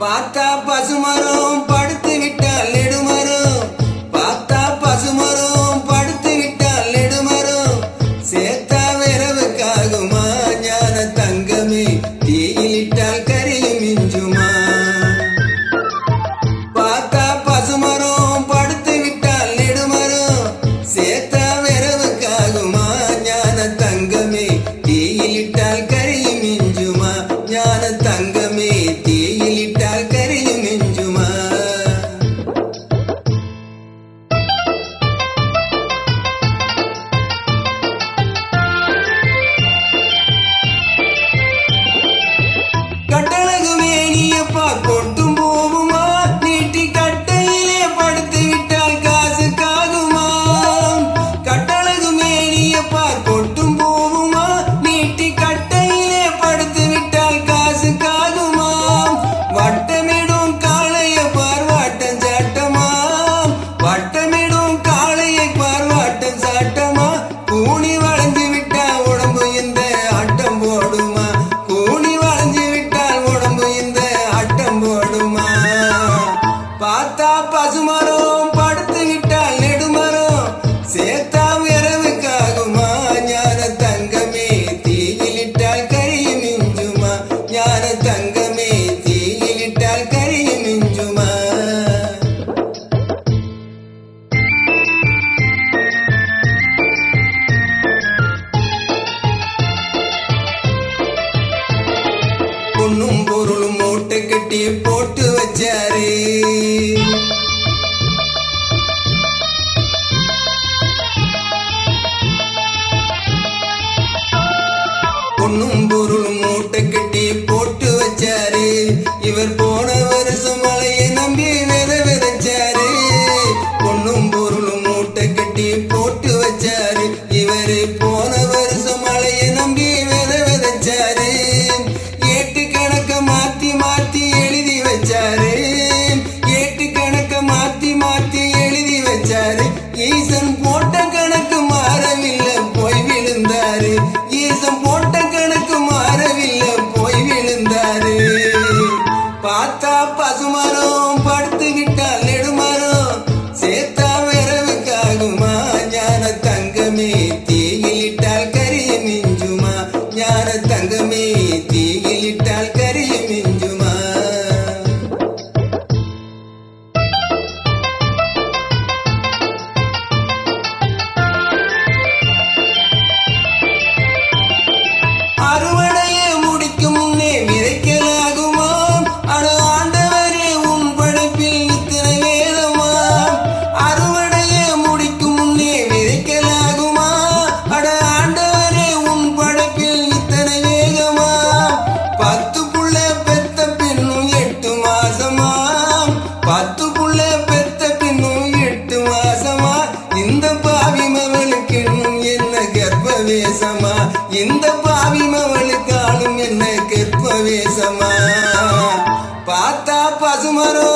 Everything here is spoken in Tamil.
பார்த்தா பசுமரம் படுத்து விட்டால் நெடும பார்த்தா பசுமரம் படுத்துக்கிட்டால் நெடுமரம். சேர்த்தா விரவுக்காகுமா ஞான தங்கமே தீயிலிட்டால் கரிய மிஞ்சுமா? ஞான தங்கமே தீயிலிட்டால் கரிய மிஞ்சுமா? பொண்ணும் பொருளும் மூட்டை கட்டி போட்டு வச்சாரே. பொண்ணும் பொருளும் மூட்டை கட்டி போட்டு வச்சாரு. இவர் போன வருஷம் மழையை நம்பி நிறைவேறச்சாரு. பொண்ணும் பொருளும் மூட்டை கட்டி போட்டு வச்சாரு. இவரு போ பார்த்தா பசுமரம் படுத்துக்கிட்ட நெடுமரம் சேத்தா வரவுக்காகுமா ஞான தங்கமே இந்த பாவி மவளுக்காலும் என்ன கற்ப வேசமா பார்த்தா பசுமரோ